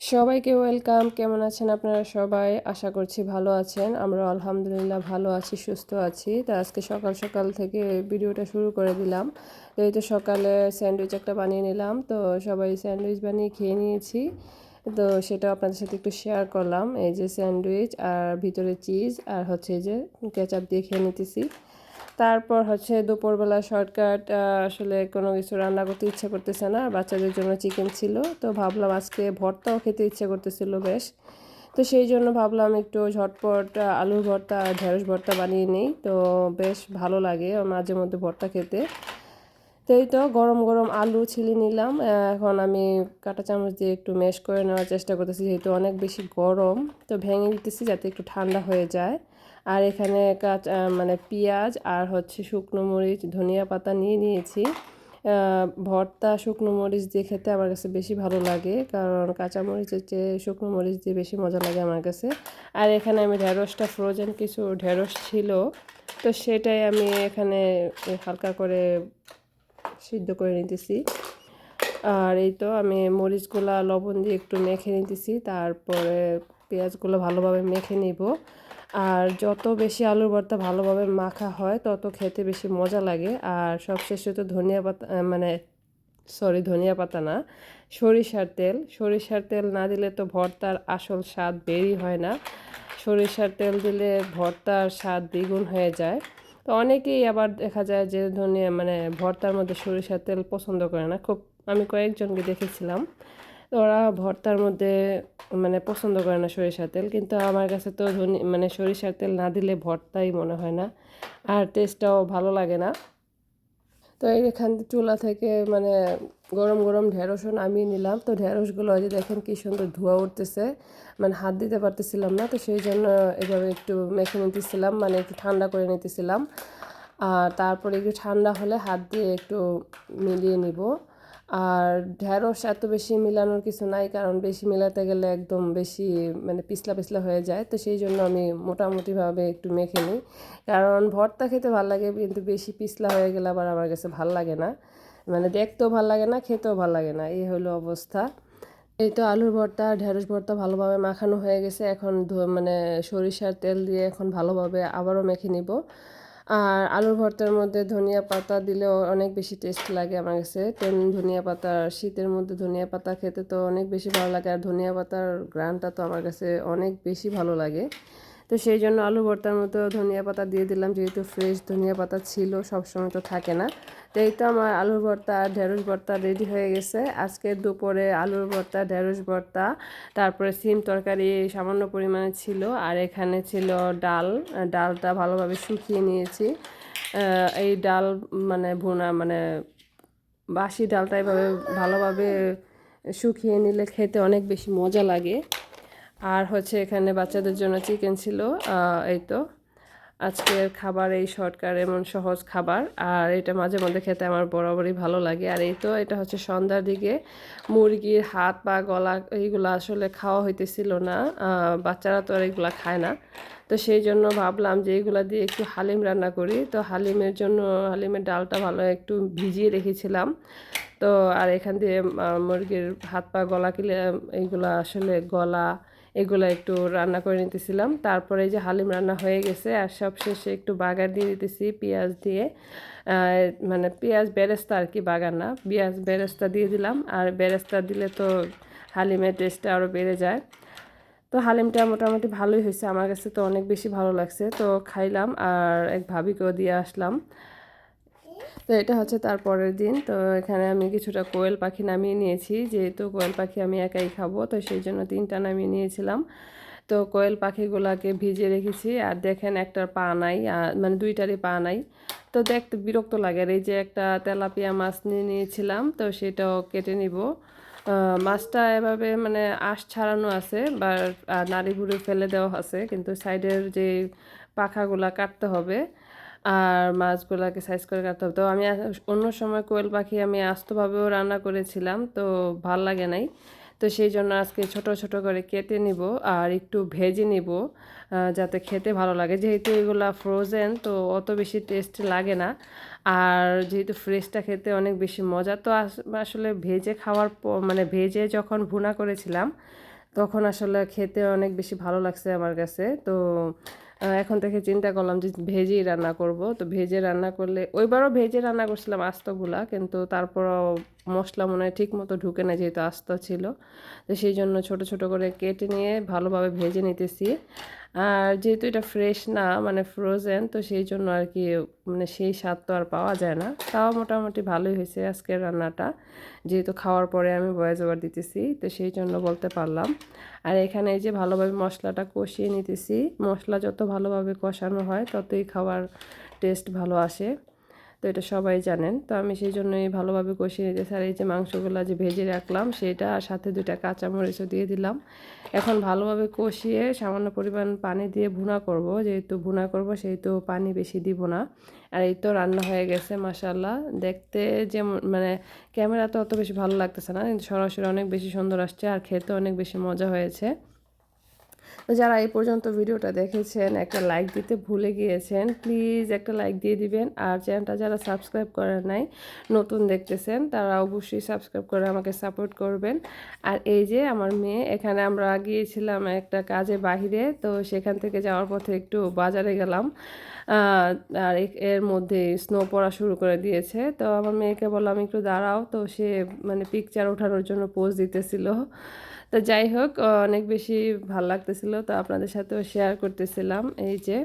সবাইকে ওয়েলকাম। কেমন আছেন আপনারা সবাই? আশা করছি ভালো আছেন। আমরা আলহামদুলিল্লাহ ভালো আছি, সুস্থ আছি। তো আজকে সকাল সকাল থেকে ভিডিওটা শুরু করে দিলাম। এই তো সকালে স্যান্ডউইচ একটা বানিয়ে নিলাম। তো সবাই স্যান্ডউইচ বানিয়ে খেয়ে নিয়েছি। তো সেটা আপনাদের সাথে একটু শেয়ার করলাম। এই যে স্যান্ডউইচ আর ভিতরে চিজ আর হচ্ছে এই যে কেচাপ দিয়ে খেয়ে নিতেছি। তারপর হচ্ছে দুপুরবেলা শর্টকাট আসলে কোনো কিছু রান্না করতে ইচ্ছে করতেছে না বাচ্চাদের জন্য চিকেন ছিল। তো ভাবলাম আজকে ভর্তাও খেতে ইচ্ছে করতেছিল বেশ। তো সেই জন্য ভাবলাম একটু ঝটপট আলুর ভর্তা ঢেঁড়স ভর্তা বানিয়ে নিই। তো বেশ ভালো লাগে মাঝে মধ্যে ভর্তা খেতে। তো এই তো গরম গরম আলু ছিলে নিলাম। এখন আমি কাঁটা চামচ দিয়ে একটু ম্যাশ করে নেওয়ার চেষ্টা করতেছি, যেহেতু অনেক বেশি গরম। তো ভেঙে দিতেছি যাতে একটু ঠান্ডা হয়ে যায়। আর এখানে কাঁচা মানে পেঁয়াজ আর হচ্ছে শুকনো মরিচ, ধনিয়া পাতা নিয়ে নিয়েছি। ভর্তা, শুকনো মরিচ দিয়ে খেতে আমার কাছে বেশি ভালো লাগে, কারণ কাঁচা মরিচের চেয়ে শুকনো মরিচ দিয়ে বেশি মজা লাগে আমার কাছে। আর এখানে আমি ঢেঁড়সটা, ফ্রোজেন কিছু ঢেঁড়স ছিল, তো সেটাই আমি এখানে হালকা করে সিদ্ধ করে নিতেছি। আর এই তো আমি মরিচগুলা, লবণ দিয়ে একটু মেখে নিতেছি, তারপরে পেঁয়াজগুলো ভালোভাবে মেখে নিব। আর যত বেশি আলুর ভর্তা ভালোভাবে মাখা হয়, তত খেতে বেশি মজা লাগে। আর সবশেষে তো ধনিয়া পাতা মানে সরি ধনিয়া পাতা না, সরিষার তেল। সরিষার তেল না দিলে তো ভর্তার আসল স্বাদ বেরই হয় না। সরিষার তেল দিলে ভর্তার স্বাদ দ্বিগুণ হয়ে যায়। তো অনেকেই আবার দেখা যায় যে ধনিয়া মানে ভর্তার মধ্যে সরিষার তেল পছন্দ করে না। খুব, আমি কয়েকজনকে দেখেছিলাম। ওরা ভর্তার মধ্যে মানে পছন্দ করে না সরিষার তেল, কিন্তু আমার কাছে তো মানে সরিষার তেল না দিলে ভর্তাই মনে হয় না। আর টেস্টটাও ভালো লাগে না। তো এখান চুলা থেকে মানে গরম গরম ঢেঁড়সও নামিয়ে নিলাম। তো ঢেঁড়সগুলো যে দেখেন কী সুন্দর ধোয়া উঠতেছে। মানে হাত দিতে পারতেছিলাম না, তো সেই জন্য এভাবে একটু মেখে নিতেছিলাম মানে একটু ঠান্ডা করে নিতেছিলাম। আর তারপরে একটু ঠান্ডা হলে হাত দিয়ে একটু মিলিয়ে নিব। আর ঢ্যাঁড়স এত বেশি মিলানোর কিছু নাই, কারণ বেশি মেলাতে গেলে একদম বেশি মানে পিছলা পিছলা হয়ে যায়। তো সেই জন্য আমি মোটামুটিভাবে একটু মেখে নিই। কারণ ভর্তা খেতে ভালো লাগে, কিন্তু বেশি পিছলা হয়ে গেলে আবার আমার কাছে ভালো লাগে না। মানে দেখতেও ভালো লাগে না, খেতেও ভালো লাগে না। এই হলো অবস্থা। এই তো আলুর ভর্তা ঢেঁড়স ভর্তা ভালোভাবে মাখানো হয়ে গেছে। এখন মানে সরিষার তেল দিয়ে এখন ভালোভাবে আবারও মেখে নিব। আর আলুর ভর্তার মধ্যে ধনিয়া পাতা দিলেও অনেক বেশি টেস্ট লাগে আমার কাছে। তেন ধনিয়া পাতা, শীতের মধ্যে ধনিয়া পাতা খেতে তো অনেক বেশি ভালো লাগে। আর ধনিয়া পাতার গ্রানটা তো আমার কাছে অনেক বেশি ভালো লাগে। তো সেই জন্য আলু ভর্তার মতো ধনিয়া পাতা দিয়ে দিলাম, যেহেতু ফ্রেশ ধনিয়া পাতা ছিল, সবসময় তো থাকে না। তো এই তো আমার আলুর ভর্তা ঢেঁড়স ভর্তা রেডি হয়ে গেছে। আজকে দুপুরে আলুর ভর্তা, ঢেঁড়স ভর্তা, তারপরে সিম তরকারি সামান্য পরিমাণে ছিল, আর এখানে ছিল ডাল। ডালটা ভালোভাবে শুকিয়ে নিয়েছি। এই ডাল মানে ভুনা মানে বাসি ডালটা এভাবে ভালোভাবে শুকিয়ে নিলে খেতে অনেক বেশি মজা লাগে। আর হচ্ছে এখানে বাচ্চাদের জন্য চিকেন ছিল এই তো। আজকের খাবার এই শর্টকার এমন সহজ খাবার, আর এটা মাঝে মধ্যে খেতে আমার বরাবরই ভালো লাগে। আর এই তো, এটা হচ্ছে সন্ধ্যার দিকে মুরগির হাত বা গলা এইগুলো আসলে খাওয়া হইতেছিল না বাচ্চারা তো আর এইগুলো খায় না। তো সেই জন্য ভাবলাম যে এইগুলো দিয়ে একটু হালিম রান্না করি। তো হালিমের জন্য, হালিমের ডালটা ভালো একটু ভিজিয়ে রেখেছিলাম। তো আর এখান দিয়ে মুরগির হাত পা গলা কিলে, এইগুলো আসলে গলা এগুলো একটু রান্না করে নিতেছিলাম। তারপরে যে হালিম রান্না হয়ে গেছে আর সব শেষে একটু বাগার দিয়ে দিতেছি, পেঁয়াজ দিয়ে। মানে পেঁয়াজ বেরেস্তা আর কি বাগার না, পেঁয়াজ বেরেস্তা দিয়ে দিলাম। আর বেরেস্তা দিলে তো হালিমের টেস্টটা আরও বেড়ে যায়। তো হালিমটা মোটামুটি ভালোই হয়েছে। আমার কাছে তো অনেক বেশি ভালো লাগছে। তো খাইলাম আর এক ভাবিকেও দিয়ে আসলাম। তো এটা হচ্ছে তার পরের দিন। তো এখানে আমি কিছুটা কোয়েল পাখি নামিয়ে নিয়েছি। যেহেতু কোয়েল পাখি আমি একাই খাব, তো সেই জন্য তিনটা নামিয়ে নিয়েছিলাম। তো কোয়েল পাখিগুলোকে ভিজে রেখেছি। আর দেখেন একটার পা নাই মানে দুইটারই পা নাই। তো দেখতে বিরক্ত লাগে। আর এই যে একটা তেলাপিয়া মাছ নিয়ে নিয়েছিলাম, তো সেটাও কেটে নিব। মাছটা এভাবে মানে আঁশ ছাড়ানো আছে বা নাড়ি ভুড়ি ফেলে দেওয়া আছে। কিন্তু সাইডের যে পাখাগুলা কাটতে হবে আর মাছগুলোকে সাইজ করে কাটতে হবে। তো আমি অন্য সময় কোয়েল পাখি আমি আস্তভাবেও রান্না করেছিলাম, তো ভালো লাগে নাই। তো সেই জন্য আজকে ছোট ছোট করে কেটে নিব আর একটু ভেজে নিব যাতে খেতে ভালো লাগে। যেহেতু এগুলা ফ্রোজেন তো অত বেশি টেস্ট লাগে না। আর যেহেতু ফ্রেশটা খেতে অনেক বেশি মজা, তো আসলে ভেজে খাওয়ার মানে ভেজে যখন ভুনা করেছিলাম, তখন আসলে খেতে অনেক বেশি ভালো লাগছে আমার কাছে। তো এখন থেকে চিন্তা করলাম যে ভেজেই রান্না করব। তো ভেজে রান্না করলে, ওইবারও ভেজে রান্না করছিলাম আস্তগুলা, কিন্তু তারপরও মশলা মনে হয় ঠিক মতো ঢুকে না যেহেতু আস্ত ছিল। তো সেই জন্য ছোট ছোট করে কেটে নিয়ে ভালোভাবে ভেজে নিতেছি। আর যেহেতু এটা ফ্রেশ না মানে ফ্রোজেন তো সেই জন্য আর কি মানে সেই স্বাদ তো আর পাওয়া যায় না। তাও মোটামুটি ভালোই হয়েছে আজকের রান্নাটা। যেহেতু খাওয়ার পরে আমি বয়েজ ওভার দিতেছি, তো সেই জন্য বলতে পারলাম। আর এখানে এই যে ভালোভাবে মশলাটা কষিয়ে নিতেছি, মশলা যত ভালোভাবে কষানো হয়, ততই খাওয়ার টেস্ট ভালো আসে। তো এটা সবাই জানেন। তো আমি সেই জন্যই ভালোভাবে কষিয়ে নিতেছি। আর এই যে মাংসগুলো যে ভেজে রাখলাম, সেটা আর সাথে দুইটা কাঁচামরিচও দিয়ে দিলাম। এখন ভালোভাবে কষিয়ে সামান্য পরিমাণ পানি দিয়ে ভুনা করব। যেহেতু ভুনা করব, সেহেতু পানি বেশি দিব না। আর এই তো রান্না হয়ে গেছে মাসাল্লাহ দেখতে যে মানে ক্যামেরা তো অত বেশি ভালো লাগতেছে না। কিন্তু সরাসরি অনেক বেশি সুন্দর আসছে আর খেতে অনেক বেশি মজা হয়েছে। যারা এই পর্যন্ত ভিডিওটা দেখেছেন, একটা লাইক দিতে ভুলে গিয়েছেন প্লিজ একটা লাইক দিয়ে দিবেন। আর চ্যানেলটা যারা সাবস্ক্রাইব করেন নাই, নতুন দেখতেছেন, তারা অবশ্যই সাবস্ক্রাইব করে আমাকে সাপোর্ট করবেন। আর এই যে আমার মেয়ে, এখানে আমরা গিয়েছিলাম একটা কাজে বাহিরে, তো সেখান থেকে যাওয়ার পথে একটু বাজারে গেলাম। আর এর মধ্যে স্নো পড়া শুরু করে দিয়েছে। তো আমার মেয়েকে বললাম, একটু দাঁড়াও। তো সে মানে পিকচার ওঠানোর জন্য পোজ দিতেছিল। তো যাই হোক অনেক বেশি ভালো লাগতেছিল। তো আপনাদের সাথেও শেয়ার করতেছিলাম এই যে।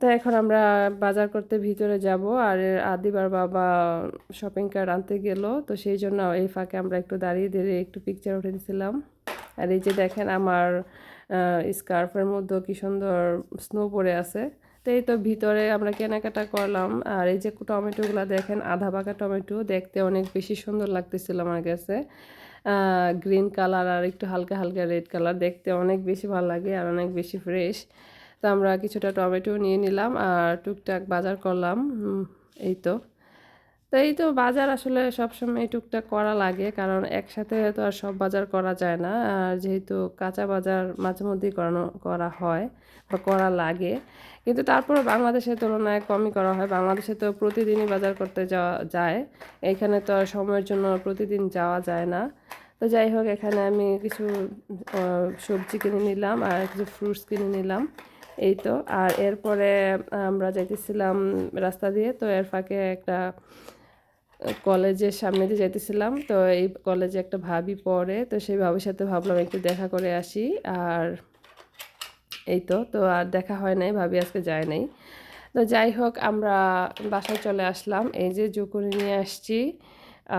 তো এখন আমরা বাজার করতে ভিতরে যাব। আর আদিবার বাবা শপিং কার্ট আনতে গেল। তো সেই জন্য এই ফাঁকে আমরা একটু দাঁড়িয়ে দাঁড়িয়ে একটু পিকচার উঠে দিয়েছিলাম আর এই যে দেখেন আমার স্কার্ফের মধ্যেও কি সুন্দর স্নো পড়ে আছে। তো এই তো ভিতরে আমরা কেনাকাটা করলাম। আর এই যে টমেটোগুলো দেখেন, আধা পাকা টমেটো দেখতে অনেক বেশি সুন্দর লাগতেছিল আমার কাছে। গ্রিন কালার আর একটু হালকা হালকা রেড কালার দেখতে অনেক বেশি ভালো লাগে আর অনেক বেশি ফ্রেশ তো আমরা কিছুটা টমেটো নিয়ে নিলাম আর টুকটাক বাজার করলাম। এই তো। তো এই তো বাজার আসলে সবসময় টুকটাক করা লাগে, কারণ একসাথে তো আর সব বাজার করা যায় না। আর যেহেতু কাঁচা বাজার মাঝে মধ্যেই করানো, করা হয় বা করা লাগে, কিন্তু তারপর বাংলাদেশের তুলনায় কমই করা হয়। বাংলাদেশে তো প্রতিদিনই বাজার করতে যাওয়া যায়, এখানে তো আর সময়ের জন্য প্রতিদিন যাওয়া যায় না। তো যাই হোক, এখানে আমি কিছু সবজি কিনে নিলাম আর কিছু ফ্রুটস কিনে নিলাম, এই তো। আর এরপরে আমরা যাইতেছিলাম রাস্তা দিয়ে, তো এর ফাঁকে একটা কলেজের সামনে দিয়ে যাইতেছিলাম, তো এই কলেজে একটা ভাবি পড়ে, তো সেই ভাবির সাথে ভাবলাম একটু দেখা করে আসি, আর এই তো তো আর দেখা হয় নাই, ভাবি আজকে যায় নাই। তো যাই হোক, আমরা বাসায় চলে আসলাম, এই যে জুকুরি নিয়ে আসছি,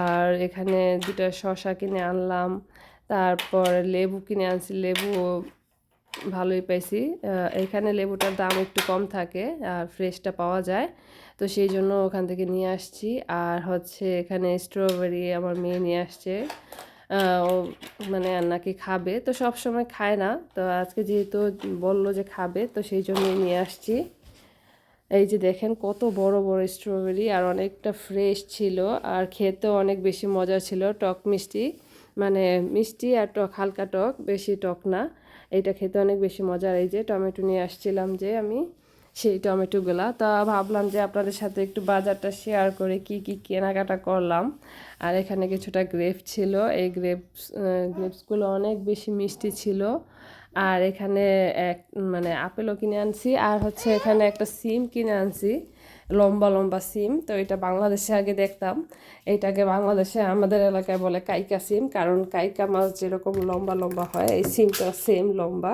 আর এখানে দুটো শসা কিনে আনলাম, তারপর লেবু কিনে আনছি, লেবু ভালোই পাইছি এখানে লেবুটার দাম একটু কম থাকে, আর ফ্রেশটা পাওয়া যায় তো সেই জন্য ওখান থেকে নিয়ে আসছি। আর হচ্ছে এখানে স্ট্রবেরি আমার মেয়ে নিয়ে আসছে। ও মানে নাকি খাবে। তো সব সময় খায় না। তো আজকে যেহেতু বলল যে খাবে, তো সেই জন্যই নিয়ে আসছি। এই যে দেখেন কত বড় বড় স্ট্রবেরি আর অনেকটা ফ্রেশ ছিল। আর খেতেও অনেক বেশি মজা ছিল। টক মিষ্টি। মানে মিষ্টি আর টক, হালকা টক, বেশি টক না। এটা খেতে অনেক বেশি মজার। এই যে টমেটো নিয়ে আসছিলাম যে আমি। সেই টমেটোগুলা। তা ভাবলাম যে আপনাদের সাথে একটু বাজারটা শেয়ার করে কি কি কেনাকাটা করলাম। আর এখানে কিছুটা গ্রেপ ছিল। এই গ্রেপস গ্রেপসগুলো অনেক বেশি মিষ্টি ছিল। আর এখানে এক মানে আপেলও কিনে আনছি। আর হচ্ছে এখানে একটা সিম কিনে আনছি। লম্বা লম্বা সিম। তো এটা বাংলাদেশে আগে দেখতাম। এটাকে বাংলাদেশে আমাদের এলাকায় বলে কাইকা সিম। কারণ কাইকা মাছ যেরকম লম্বা লম্বা হয়, এই সিমটা সেম লম্বা।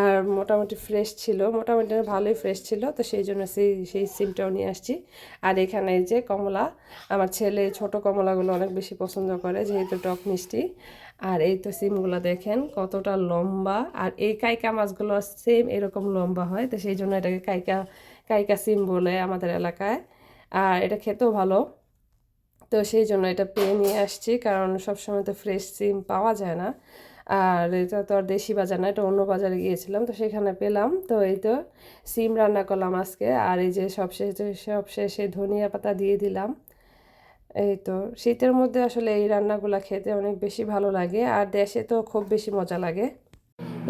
আর মোটামুটি ফ্রেশ ছিল। মোটামুটি ভালোই ফ্রেশ ছিল। তো সেই জন্য সেই সেই সিমটাও নিয়ে আসছি। আর এখানে যে কমলা, আমার ছেলে ছোট কমলাগুলো অনেক বেশি পছন্দ করে, যেহেতু টক মিষ্টি। আর এই তো সিমগুলো দেখেন, কতটা লম্বা। আর এই কাইকা মাছগুলো সেম এরকম লম্বা হয়। তো সেই জন্য এটাকে কাইকা কাইকা সিম বলে আমাদের এলাকায়। আর এটা খেতেও ভালো। তো সেই জন্য এটা পেয়ে নিয়ে আসছি, কারণ সবসময় তো ফ্রেশ সিম পাওয়া যায় না। আর এটা তো আর দেশি বাজার না, এটা অন্য বাজারে গিয়েছিলাম, তো সেখানে পেলাম। তো এই তো সিম রান্না করলাম আজকে, আর এই যে সব শেষে সব শেষে ধনিয়া পাতা দিয়ে দিলাম। এই তো শীতের মধ্যে আসলে এই রান্নাগুলো খেতে অনেক বেশি ভালো লাগে, আর দেশে তো খুব বেশি মজা লাগে।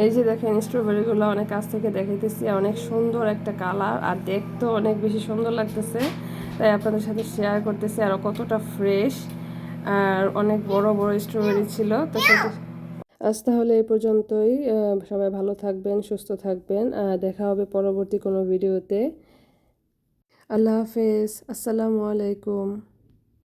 এই যে দেখেন স্ট্রবেরিগুলো অনেক কাছ থেকে দেখাইতেছি, অনেক সুন্দর একটা কালার আর দেখতেও অনেক বেশি সুন্দর লাগতেছে। তাই আপনাদের সাথে শেয়ার করতেছি আর কতটা ফ্রেশ আর অনেক বড় বড় স্ট্রবেরি ছিল। তো আজ তাহলে এই পর্যন্তই। সবাই ভালো থাকবেন, সুস্থ থাকবেন দেখা হবে পরবর্তী কোনো ভিডিওতে আল্লাহ হাফেজ, আসসালামু আলাইকুম।